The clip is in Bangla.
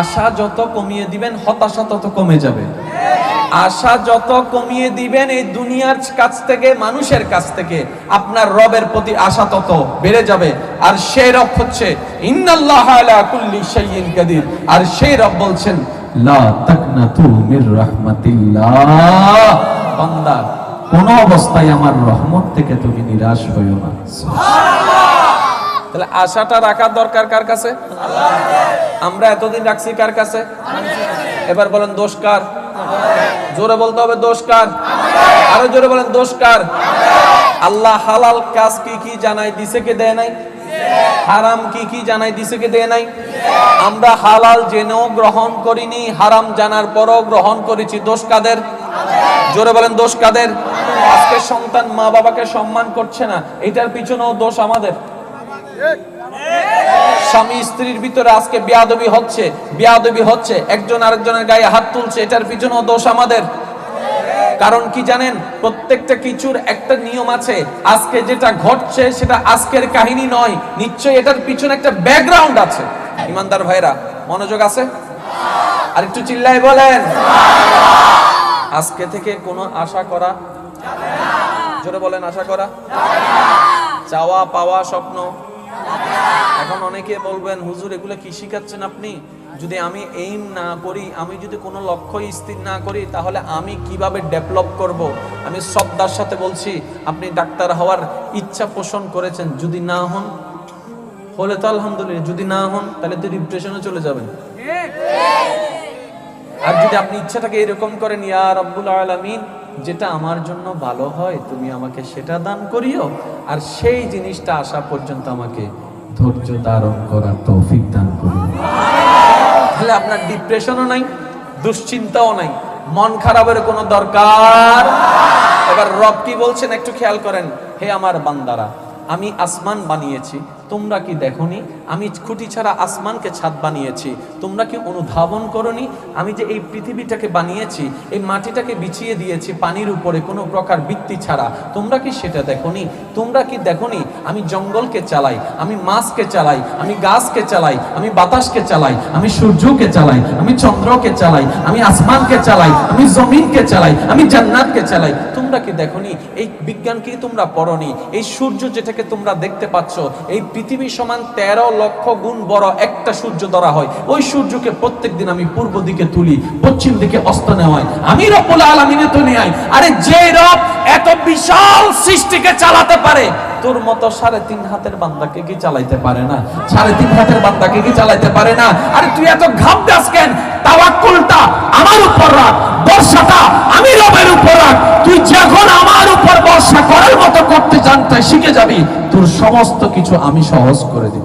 আশা যত কমিয়ে দিবেন, হতাশা তত কমে যাবে। আশা যত কমিয়ে দিবেন এই দুনিয়ার কাছ থেকে, মানুষের কাছ থেকে, আপনার রবের প্রতি আশা তত বেড়ে যাবে। আর সেই রব হচ্ছে আর সেই রব বলছেন কোন অবস্থায় আমার রহমত থেকে তুমি নিরাশ হইও না। তাহলে আশাটা রাখার দরকার কার কাছে? আমরা এতদিন রাখছি কার কাছে? এবার বলেন দোষ কার? জোরে বলতে হবে দোষ কার? আরও জোরে বলেন দোষ কার? আল্লাহ হালাল কাজ কি কি জানাই দিছে কে দেয় নাই? হারাম কি কি জানাই দিছে কে দেয় নাই? আমরা হালাল জেনেও গ্রহণ করিনি, হারাম জানার পরও গ্রহণ করেছি। দোষ কাদের? জোরে বলেন দোষ কাদের? আজকে সন্তান মা বাবাকে সম্মান করছে না, এটার পিছনেও দোষ আমাদের। স্বামী স্ত্রীর ভিতরে আজকে বিয়াদবি হচ্ছে বিয়াদবি হচ্ছে। একজন আরেকজনের গায়ে হাত তুলছে, এটার পিছনেও দোষ আমাদের। কারণ কি জানেন, প্রত্যেকটা কিছুর একটা নিয়ম আছে, আজকে যেটা ঘটছে সেটা আজকের কাহিনী নয়, নিশ্চয়ই এটার পিছনে একটা ব্যাকগ্রাউন্ড আছে। ইমানদার ভাইরা মনোযোগ আছে? আর একটু চিল্লাই বলেন। আজকে থেকে কোনো আশা করা? জোরে বলেন, আশা করা? চাওয়া পাওয়া স্বপ্ন? এখন অনেকে বলবেন হুজুর এগুলো কি শিখাচ্ছেন আপনি? যদি আমি এইম না করি আমি যদি কোনো লক্ষ্য স্থির না করি তাহলে আমি কীভাবে ডেভেলপ করব? আমি শ্রদ্ধার সাথে বলছি আপনি ডাক্তার হওয়ার ইচ্ছা পোষণ করেছেন যদি না হন হলে তো আলহামদুলিল্লাহ যদি না হন তাহলে তো ডিপ্রেশনে চলে যাবেন। আর যদি আপনি ইচ্ছাটাকে এরকম করেন ইয়া রব্বুল আলামিন যেটা আমার জন্য ভালো হয়, তুমি আমাকে সেটা দান করিও, আর সেই জিনিসটা আসা পর্যন্ত আমাকে ধৈর্য ধারণ করার তৌফিক দান করিও। তাহলে আপনার ডিপ্রেশনও নাই, দুশ্চিন্তাও নাই, মন খারাপের কোনো দরকার? এবার রব কি বলছেন একটু খেয়াল করেন, হে আমার বান্দারা, আমি আসমান বানিয়েছি তোমরা কি দেখনি? আমি খুঁটি ছাড়া আসমানকে ছাদ বানিয়েছি। তোমরা কি অনুধাবন করনি? আমি যে এই পৃথিবীটাকে বানিয়েছি, এই মাটিটাকে বিছিয়ে দিয়েছি পানির উপরে কোনো প্রকার বৃত্তি ছাড়া, তোমরা কি সেটা দেখনি? তোমরা কি দেখনি? আমি জঙ্গলকে চালাই, আমি মাছকে চালাই, আমি গাছকে চালাই, আমি বাতাসকে চালাই, আমি সূর্যকে চালাই, আমি চন্দ্রকে চালাই, আমি আসমানকে চালাই, আমি জমিনকে চালাই, আমি জান্নাতকে চালাই। তোমরা কি দেখনি? এই বিজ্ঞানকেই তোমরা পড়নি? এই সূর্য যেটাকে তোমরা দেখতে পাচ্ছ, এই পৃথিবী সমান তেরো লক্ষ গুণ বড় একটা সূর্য ধরা হয়। ওই সূর্যকে প্রত্যেকদিন আমি পূর্ব দিকে তুলি, পশ্চিম দিকে অস্ত নেওয়াই আমি রব্বুল আলামিনে তো নেই আরে যে রব এত বিশাল সৃষ্টিকে চালাতে পারে, তোর মতো সাড়ে তিন হাতের বান্দাকে কি চালাইতে পারে না? সাড়ে তিন হাতের বান্দাকে কি চালাইতে পারে না? আরে তুই এত ঘাম দাস কেন? তাওয়াক্কুলটা আমার উপর রাখ, বর্ষাটা আমি রবের উপর রাখ। তুই যখন আমার উপর বর্ষা করার মতো করতে জানতে শিখে যাবি তোর সমস্ত কিছু আমি সহজ করে দিব।